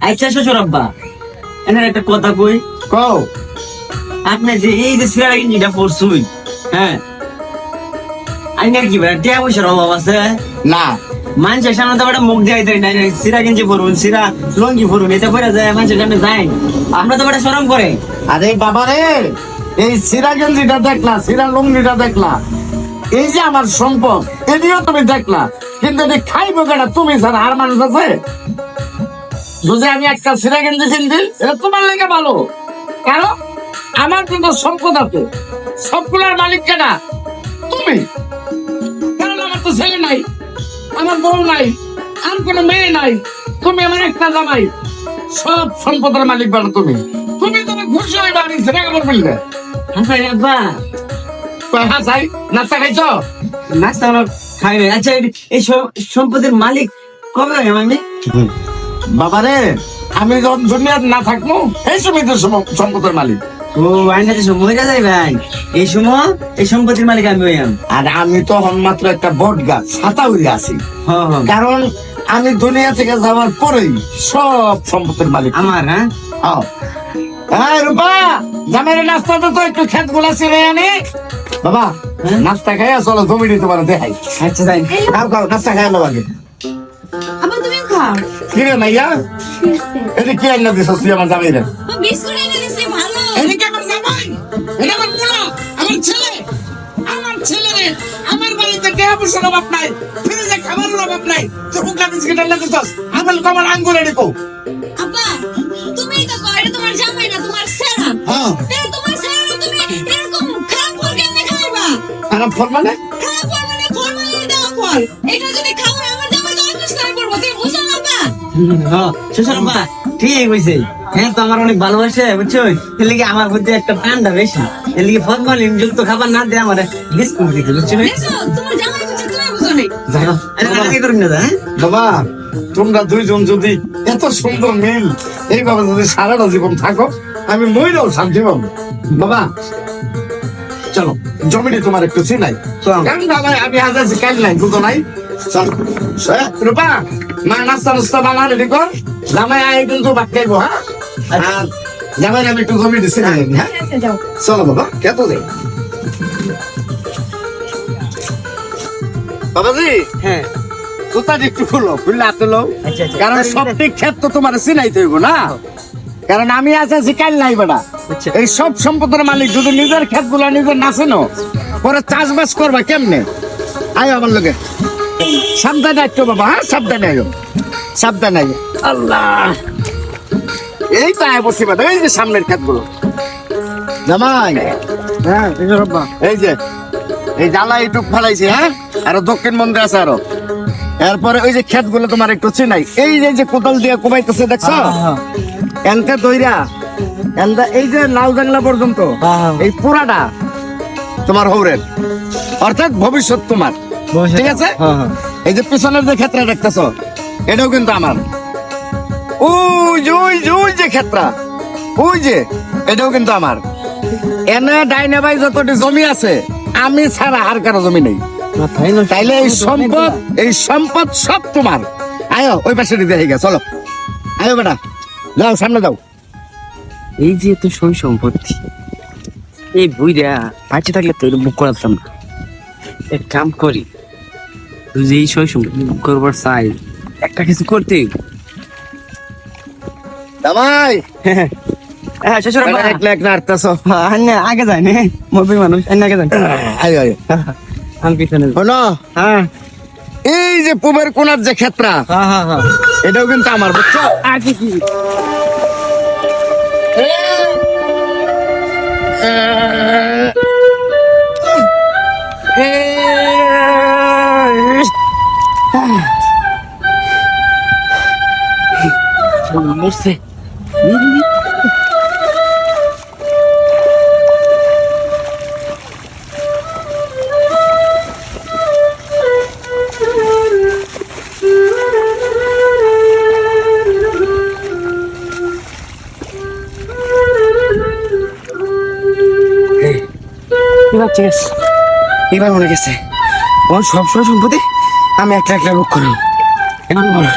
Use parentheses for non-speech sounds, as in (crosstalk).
আচ্ছা শ্বশুর আব্বা এনার একটা কথা কই? কও। আপনি যে এই যে সিরা গেঞ্জিটা পরছুই হ্যাঁ? আইনার কি ভাই টিয়া পয়সার অভাব আছে? না। মানুষের সামনে তো মুখ দেয় দেয় না সিরা গেঞ্জি পরুন সিরা লঙ্গি পরুন এটা পরে যায় মানুষের সামনে যায়। আমরা তো একটা সরম করে। আরে বাবা রে এই সিরা গেঞ্জিটা দেখলা সিরা লুঙ্গিটা দেখলা এই যে আমার সম্পদ এটিও তুমি দেখলা। কিন্তু এটি খাইবো কেনা তুমি স্যার আর মানুষ আছে? যদি আমি একটা সিরা গেঞ্জি কিনছি এটা তোমার লেগে ভালো। কারণ আমার কিন্তু সম্পদ আছে। সবগুলোর মালিক কেনা তুমি। কারণ আমার তো ছেলে নাই, আমার বউ নাই, আর কোনো মেয়ে নাই। তুমি আমার একটা জামাই। সব সম্পদের মালিক বলো তুমি। তুমি তুমি খুশি হইবা আমি কাপড় মিলবে হাসাই আব্বা হ্যাঁ সাই নাস্তা খাইছো? নাস্তা হলো খাই নাই। আচ্ছা এই- এই সম্পদের মালিক কবে হয় আমি? বাবারে আমি যখন দুনিয়ার না থাকব এই সময় তো সম্পদের মালিক। ও আইনা যে সময় যায় ভাই? এই সময় এই সম্পত্তির মালিক আমি হইয়াম। আর আমি তো মাত্র একটা বট গাছ ছাতা উড়ে আছি। হ্যাঁ হ্যাঁ। কারণ আমি দুনিয়া থেকে যাওয়ার পরেই সব সম্পত্তির মালিক। আমার হ্যাঁ। হ্যাঁ রূপা জামের নাস্তা তো একটু খেতগুলা ছিঁড়ে আনি। বাবা নাস্তা খাইয়া চলো তুমি তোমার দেখাই। আচ্ছা তাই খাও খাও নাস্তা খাই আলো আগে। আবার তুমি খাও? কিরে মাইয়া? এটা কি আইনা দিছ তুই আমার জামাইরে? বিস্কুট এনে দিছি ভালো। এদিকে আমার জামাই? এটা আমার পোলা আমার ছেলে। আমার ছেলে রে আমার বাড়িতে টাকা পয়সার অভাব নাই ফ্রিজে খাবারের অভাব নাই। তুই হুকা বিস্কিট এনে দিছস আমার কমার আঙ্গুর এনে কো। আব্বা হ্যাঁ শ্বশুর আব্বা ঠিক হয়েছে হ্যাঁ তো আমার অনেক ভালোবাসে বুঝছ? এর লিগে আমার মধ্যে একটা পান্ডা বেশি। এর লিগে ফলমলিন যুক্ত খাবার না দিয়ে আমার বিস্কুট দিতে বুঝছ? হ্যাঁ? বাবা তোমরা দুইজন যদি এত সুন্দর মিল এইভাবে যদি সারাটা জীবন থাকো আমি মইরাও শান্তি পাবো। বাবা চলো। জমিটি তোমার একটু চিনাই চল। আমি কাল নাই? দুটো নাই? রূপা মা নাস্তা নাস্তা রেডি কর। জামাই আয় কিন্তু ভাত খাইবো হ্যাঁ? জামাই আমি একটু জমি দিচ্ছি হ্যাঁ? চলো বাবা কত দে বাবাজি হ্যাঁ। একটু খুলো খুললে হাতে লো আচ্ছা, আচ্ছা। কারণ সবটি ক্ষেত তো তোমার চিনাইতে হইব না। কারণ আমি আছি আছি কাল নাই বেটা। আচ্ছা। এই সব সম্পদের মালিক যদি নিজের ক্ষেতগুলা নিজের নাচেনো পরে চাষবাস করবা কেমনে? আয় আমার লোকে সাবধানে একটু বাবা হ্যাঁ সাবধানে আয়ো সাবধানে আয়ো আল্লাহ। এই তো আয় বসি বেটা এই যে সামনের ক্ষেতগুলো জামাই। হ্যাঁ এই যে এই জ্বালা এইটুক ফেলাইছি হ্যাঁ? আর দক্ষিণ মন্দির আছে আরও। এরপরে ওই যে ক্ষেতগুলো তোমার একটু চিনাই। এই যে কোদাল দিয়ে কোবাইতেছে দেখছ? এনকা দইরা এনদা এই যে লাল জাংলা পর্যন্ত। এই পুরাটা। তোমার হৌরের অর্থাৎ ভবিষ্যৎ তোমার। ঠিক আছে? হ্যাঁ, হ্যাঁ। এই যে পিছনের যে ক্ষেত্রে দেখতেছ এটাও কিন্তু আমার। ওই যে ওই যে ওই যে ক্ষেত্রা। ওই যে এটাও কিন্তু আমার। এনে ডাইনে ভাই যতটি জমি আছে আমি ছাড়া আর কারও জমি নেই? তাইলে এই সম্পদ এই সম্পদ সব তোমার। আয়ো ওই পাশে দিতে হয়ে চলো। আয়ো বেটা। যাও সামনে দাও। এই যে তো সই সম্পত্তি। এই বইরা বাঁচে থাকলে তো বুক করাতাম না। এক কাম করি তুই যে এই সই সম্পত্তি বুক করবার চাই একটা কিছু করতে। জামাই! (laughs) হ্যাঁ শ্বশুর একলা একলা আটতাছ হ্যাঁ, আগে নে মানুষ আগে আয়ো আয়ো। আমি পিছনে হ্যাঁ। এই যে পুবের কোনার যে ক্ষেত্রা হ্যাঁ হ্যাঁ হ্যাঁ। এটাও কিন্তু আমার বুঝছ? মরছে। এবার ঠিক আছে। এবার মনে গেছে। ও সব সময় সম্পত্তি আমি একটা একটা বুক করলাম। এখন বলো।